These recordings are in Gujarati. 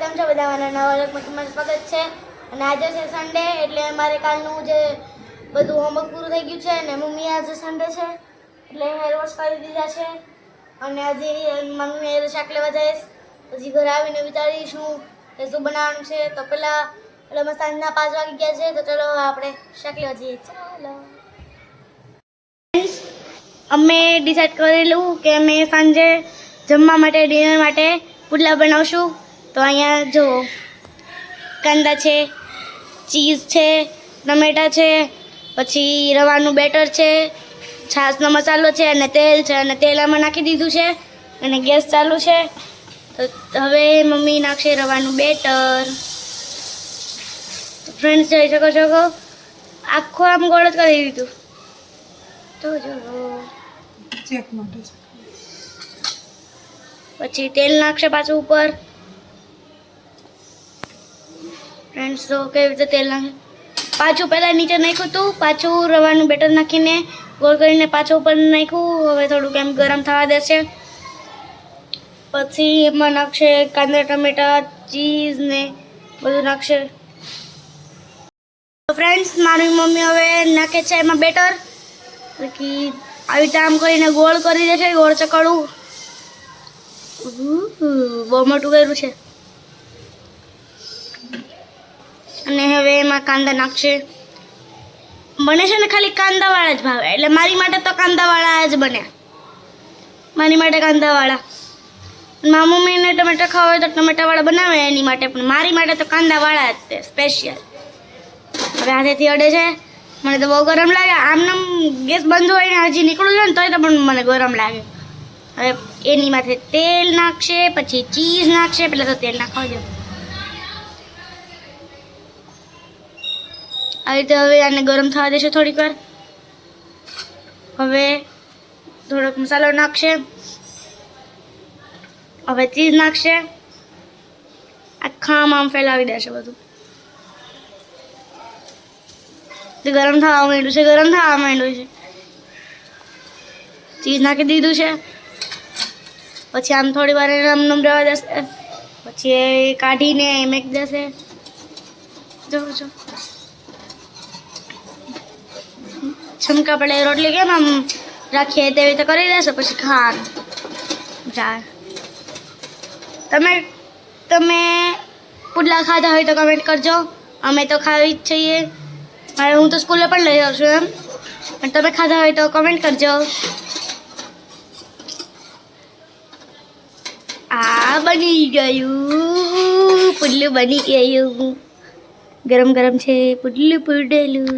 કેમ છો બધા? મારા નવા તમારું સ્વાગત છે. અને આજે છે સન્ડે એટલે મારે કાલનું જે બધું હોમવર્ક પૂરું થઈ ગયું છે અને મમ્મી આજે સન્ડે છે એટલે હેર વોશ કરી દીધા છે. અને આજે મમ્મી હેર શાક લેવા જઈશ પછી ઘરે આવીને વિચારીશું કે શું બનાવવાનું છે. તો પહેલાં એટલે અમે સાંજના પાંચ વાગી ગયા છે તો ચલો આપણે શાક લેવા જઈએ. ચાલો. અમે ડિસાઈડ કરેલું કે અમે સાંજે જમવા માટે ડિનર માટે પુડલા બનાવશું. તો અહીંયા જો કાંદા છે ચીઝ છે ટમેટા છે પછી રવાનું બેટર છે છાશનો મસાલો છે અને તેલ છે અને તેલ આમાં નાખી દીધું છે અને ગેસ ચાલુ છે. તો હવે મમ્મી નાખશે રવાનું બેટર. ફ્રેન્ડ્સ જોઈ શકો છો કહો આખો આમ ગોળ જ કરી દીધું. તો જો. ચેક માટે. પછી તેલ નાખશે પાછું ઉપર. ફ્રેન્ડ્સ તો કેવી રીતે તેલ નાખે પાછું પહેલાં નીચે નાખ્યું હતું પાછું રવાનું બેટર નાખીને ગોળ કરીને પાછું ઉપર નાખ્યું. હવે થોડુંક એમ ગરમ થવા દેશે. પછી એમાં નાખશે કાંદા, ટમેટા ચીઝ ને બધું નાખશે. ફ્રેન્ડ્સ મારી મમ્મી હવે નાખે છે એમાં બેટર. બાકી આવી રીતે આમ કરીને ગોળ કરી દેશે, ગોળ ચકડું. બહુ મોટું કર્યું છે. અને હવે એમાં કાંદા નાખશે. બને છે ને ખાલી કાંદાવાળા જ ભાવે. એટલે મારી માટે તો કાંદાવાળા જ બને. મારી માટે કાંદાવાળા. મારા મમ્મીને ટમેટા ખાવા હોય તો ટમેટાવાળા બનાવે એની માટે, પણ મારી માટે તો કાંદાવાળા જ તે સ્પેશિયલ હવે હાથેથી અડે છે. મને તો બહુ ગરમ લાગે. આમનામ ગેસ બંધ હોય ને હજી નીકળું છે ને, તોય તો પણ મને ગરમ લાગે. હવે એની માથે તેલ નાખશે, પછી ચીઝ નાખશે, પહેલાં તો તેલ નાખવા દો. આવી રીતે હવે આને ગરમ થવા દેશે થોડીક વાર. હવે થોડોક મસાલો નાખશે. હવે ચીઝ નાખશે. આખા આમ ફેલાવી દેશે બધું. ગરમ થવા માંડ્યું છે, ગરમ થવા માંડ્યું છે. ચીઝ નાખી દીધું છે. પછી આમ થોડી વાર એને આમનું રહેવા દેશે. પછી કાઢીને મેક દેશે. જો જો. છમકા પડે રોટલી કેમ આમ રાખીએ તેવી રીતે કરી દેશે પછી ખાવાનું જાય તમે તમે પુડલા ખાધા હોય તો કમેન્ટ કરજો અમે તો ખાવી જ છીએ મારે હું તો સ્કૂલે પણ લઈ જાઉં છું એમ પણ તમે ખાધા હોય તો કમેન્ટ કરજો આ બની ગયું પુડલું બની ગયું ગરમ ગરમ છે પુડલું પુડેલું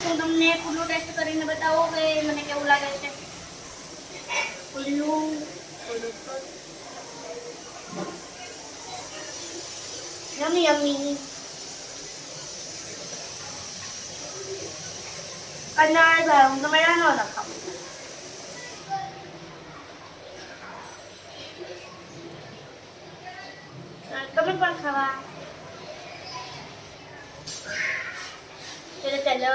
હું તમને પુડલું ટેસ્ટ કરીને બતાવો કે મને કેવું લાગે છે પુડલું યમી યમી કંટાળ ભાઈ હું તમે ન નખાવ તમે પણ ખાવા ચલો ચલો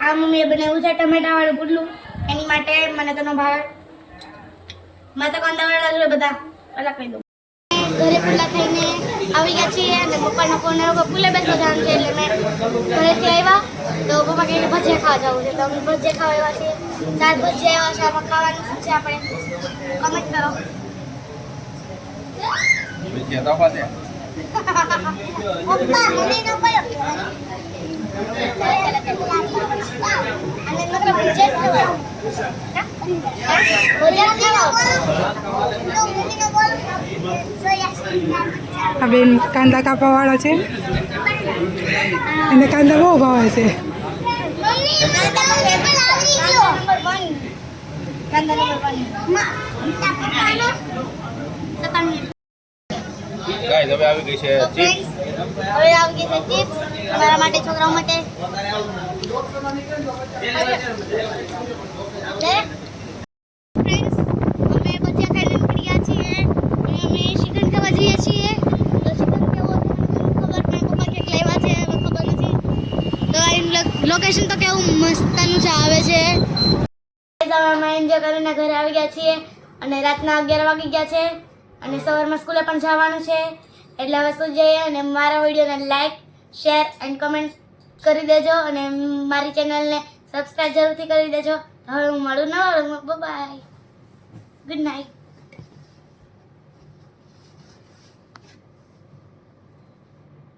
આ મમ્મીએ બનાવ્યું છે ટમેટા વાળું પુડલું. એની માટે મને તેનો ન ભાવે કોણ તો કાંદા બધા પેલા કહી દઉં. ઘરે પુલા થઈને આવી ગયા છીએ અને પપ્પાનો ફોન આવ્યો પુલે બેસવા જવાનું છે એટલે મેં ઘરેથી આવ્યા તો પપ્પા કહીને ભજીયા ખાવા જવું છે. તો અમે ભજીયા ખાવા આવ્યા છીએ. ચાર ભજીયા આવ્યા છે. આમાં ખાવાનું શું છે આપણે કમેન્ટ કરો. પપ્પા મને ન કયો અને મતલબ ભજીયા ભજીયા ખાવા. આ બેન કાંદા કાપવા વાળા છે. એને કાંદા બહુ ભાવે છે. ગાઈસ હવે આવી ગઈ છે ચિપ્સ હવે આવી ગઈ છે ચિપ્સ અમારા માટે છોકરાઓ માટે લે. Friends, અમે ભજીયા ખાઈને નીકળી ગયા છીએ અને અમે chicken ખાવા જઈએ છીએ તો chicken કેવો છે ખબર નહીં પપ્પા ક્યાંક લાવ્યા છે હવે ખબર નથી તો લોકેશન તો કેવું મસ્તનું છે, આવે છે. સવારમાં એન્જોય કરીને ઘરે આવી ગયા છીએ અને રાતના અગિયાર વાગી ગયા છે અને સવારમાં સ્કૂલે પણ જવાનું છે. એટલે હવે શું જઈએ અને મારા વિડીયોને લાઈક શેર એન્ડ કમેન્ટ કરી દેજો અને મારી ચેનલને સબસ્ક્રાઈબ જરૂરથી કરી દેજો. હવે હું મળું ન બાય ગુડ નાઇટ